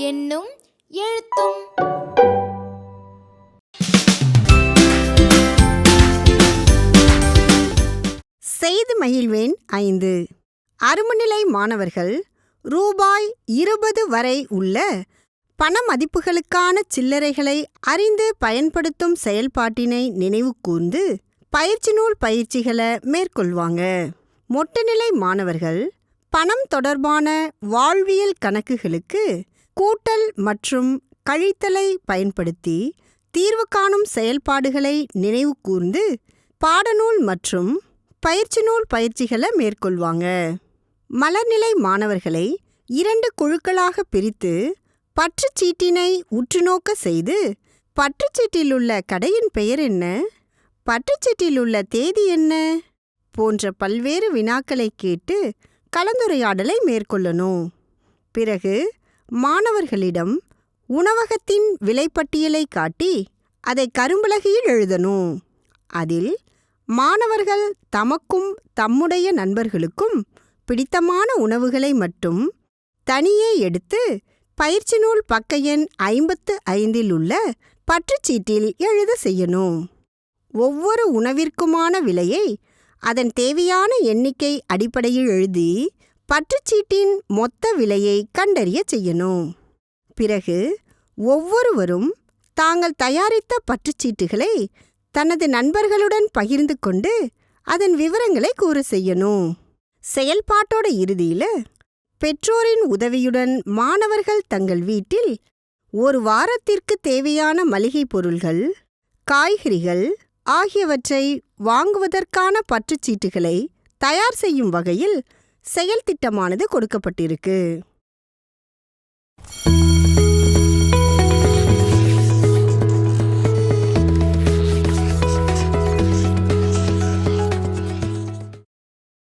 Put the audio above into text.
என்னும் எழுத்தும். செய்து மகிழ்வேன் ஐந்து. அருமநிலை மாணவர்கள் ரூபாய் இருபது வரை உள்ள பண மதிப்புகளுக்கான சில்லறைகளை அறிந்து பயன்படுத்தும் செயல்பாட்டினை நினைவு கூர்ந்து பயிற்சி நூல் பயிற்சிகளை மேற்கொள்வாங்க. மொட்டநிலை மாணவர்கள் பணம் தொடர்பான வாழ்வியல் கணக்குகளுக்கு கூட்டல் மற்றும் கழித்தலை பயன்படுத்தி தீர்வு காணும் செயல்பாடுகளை நினைவு கூர்ந்து பாடநூல் மற்றும் பயிற்சி நூல் பயிற்சிகளை மேற்கொள்வாங்க. மலர்நிலை மாணவர்களை இரண்டு குழுக்களாக பிரித்து பற்றுச்சீட்டினை உற்றுநோக்க செய்து பற்றுச்சீட்டிலுள்ள கடையின் பெயர் என்ன? பற்றுச்சீட்டிலுள்ள தேதி என்ன? போன்ற பல்வேறு வினாக்களை கேட்டு கலந்துரையாடலை மேற்கொள்ளணும். பிறகு மாணவர்களிடம் உணவகத்தின் விலைப்பட்டியலை காட்டி அதை கரும்பலகையில் எழுதணும். அதில் மாணவர்கள் தமக்கும் தம்முடைய நண்பர்களுக்கும் பிடித்தமான உணவுகளை மட்டும் தனியே எடுத்து பயிற்சி நூல் பக்க எண் ஐம்பத்து ஐந்தில் உள்ள பற்றுச்சீட்டில் எழுத செய்யணும். ஒவ்வொரு உணவிற்குமான விலையை அதன் தேவையான எண்ணிக்கை அடிப்படையில் எழுதி பற்றுச்சீட்டின் மொத்த விலையை கண்டறிய செய்யணும். பிறகு ஒவ்வொருவரும் தாங்கள் தயாரித்த பற்றுச்சீட்டுகளை தனது நண்பர்களுடன் பகிர்ந்து கொண்டு அதன் விவரங்களை கூற செய்யணும். செயல்பாட்டோட இறுதியில பெற்றோரின் உதவியுடன் மாணவர்கள் தங்கள் வீட்டில் ஒரு வாரத்திற்கு தேவையான மளிகை பொருள்கள் காய்கறிகள் ஆகியவற்றை வாங்குவதற்கான பற்றுச்சீட்டுகளை தயார் செய்யும் வகையில் செயல் திட்டமானது கொடுக்கப்பட்டிருக்கு.